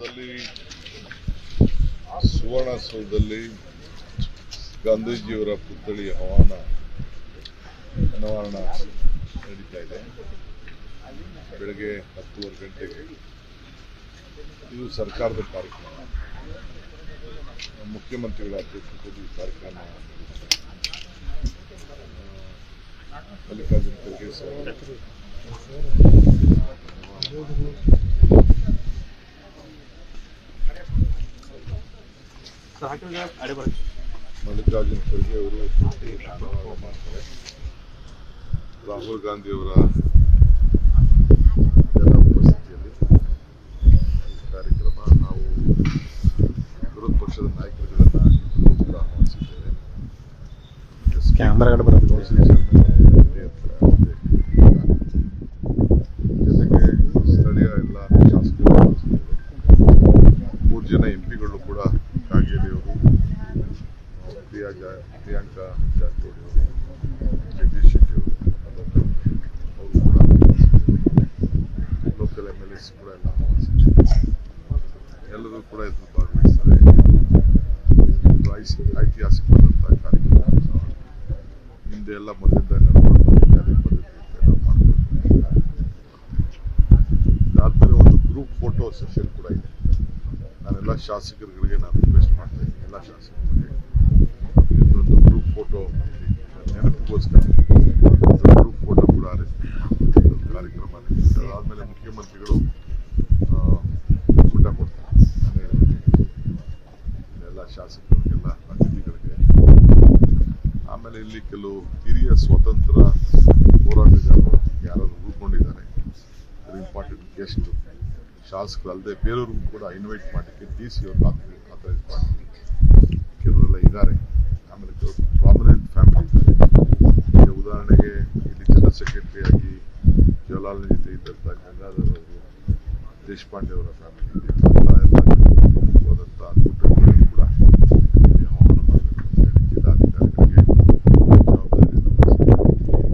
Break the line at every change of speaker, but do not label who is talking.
ಭಾರತದಲ್ಲಿ ಸುವರ್ಣಸೌಧದಲ್ಲಿ ಗಾಂಧೀಜಿಯವರ ಪುತ್ಥಳಿ ಹವಾನ ಅನಾವರಣ ನಡೀತಾ ಇದೆ. ಬೆಳಗ್ಗೆ ಹತ್ತುವರೆ ಗಂಟೆಗೆ ಇದು ಸರ್ಕಾರದ ಕಾರ್ಯಕ್ರಮ. ಮುಖ್ಯಮಂತ್ರಿಗಳ ಅಧ್ಯಕ್ಷತೆಯಲ್ಲಿ ಕಾರ್ಯಕ್ರಮ ಮಲ್ಲಿಕಾರ್ಜುನ ಖರ್ಗೆ ಸರ್. ಮಲ್ಲಿಕಾರ್ಜುನ ಖರ್ಗೆ ಅವರು ರಾಹುಲ್ ಗಾಂಧಿ ಅವರ ಎಲ್ಲ ಉಪಸ್ಥಿತಿಯಲ್ಲಿ ಕಾರ್ಯಕ್ರಮ ನಾವು ವಿರೋಧ ಪಕ್ಷದ ನಾಯಕರುಗಳನ್ನು ಆಹ್ವಾನಿಸಿದ್ದೇವೆ.
ಕ್ಯಾಮ್ರಾಗಳು ಬರೋದು
ಇದೆ ಅಂತ ಇದೆ. ಜೊತೆಗೆ ಸ್ಥಳೀಯ ಎಲ್ಲ ಶಾಸಕರು ಆಹ್ವಾನಿಸಿದ್ದೇವೆ. ಮೂರು ಜನ ಎಂ ಪಿಗಳು ಕೂಡ ಕಾಗೇರಿ ಅವರು ಪ್ರಿಯಾ ಜಾ ಪ್ರಿಯಾಂಕಾ ಅವರು ಕೂಡ ಎಲ್ಲರೂ ಕೂಡ ಇದ್ರ ಭಾಗವಹಿಸ್ತಾರೆ. ಐತಿಹಾಸಿಕವಾದಂಥ ಕಾರ್ಯಕ್ರಮ ಹಿಂದೆ ಎಲ್ಲ ಮೊದಲಿಂದ ಮಾಡ್ಕೊಂಡು ಒಂದು ಗ್ರೂಪ್ ಫೋಟೋ ಸೆಷನ್ ಕೂಡ ಇದೆ. ನಾನೆಲ್ಲ ಶಾಸಕರುಗಳಿಗೆ ನಾನು ರಿಕ್ವೆಸ್ಟ್ ಮಾಡ್ತಾ ಇದ್ದೀನಿ ಎಲ್ಲ ಶಾಸಕರಿಗೆ ಇದೊಂದು ಗ್ರೂಪ್ ಫೋಟೋ ನೆನಪಿಗೋಸ್ಕರ ಗ್ರೂಪ್ ಫೋಟೋ ಕೂಡ ಕಾರ್ಯಕ್ರಮ ಆದ್ಮೇಲೆ ಮುಖ್ಯಮಂತ್ರಿಗಳು ಊಟ ಕೊಡ್ತಾರೆ. ಎಲ್ಲ ಶಾಸಕರಿಗೆಲ್ಲ ಅತಿಥಿಗಳಿಗೆ. ಆಮೇಲೆ ಇಲ್ಲಿ ಕೆಲವು ಹಿರಿಯ ಸ್ವತಂತ್ರ ಹೋರಾಟಗಾರರು ಯಾರಾದರೂ ಉಳ್ಕೊಂಡಿದ್ದಾರೆ. ಇಂಪಾರ್ಟೆಂಟ್ ಗೆಸ್ಟ್ ಶಾಸಕರು ಅಲ್ಲದೆ ಬೇರೆಯವ್ರಿಗೂ ಕೂಡ ಇನ್ವೈಟ್ ಮಾಡಲಿಕ್ಕೆ ಡಿ ಸಿ ಅವರು ಆಥರೈಸ್ ಮಾಡಿದ್ವಿ ಕೆಲವರೆಲ್ಲ ಇದ್ದಾರೆ. ಆಮೇಲೆ ಕೆಲವರು ಪ್ರಾಮಿನೆಂಟ್ ಫ್ಯಾಮಿಲಿ ಇದ್ದಾರೆ. ಈಗ ಉದಾಹರಣೆಗೆ ಇಲ್ಲಿ ಜನರಲ್ ಸೆಕ್ರೆಟರಿ ಆಗಿ ಜವಾಹರ್ಲಾಲ್ ಜೊತೆ ಇದ್ದಂಥ ಗಂಗಾಧರ್ ಅವರು, ದೇಶಪಾಂಡೆ ಅವರ ಫ್ಯಾಮಿಲಿ ಕುಟುಂಬ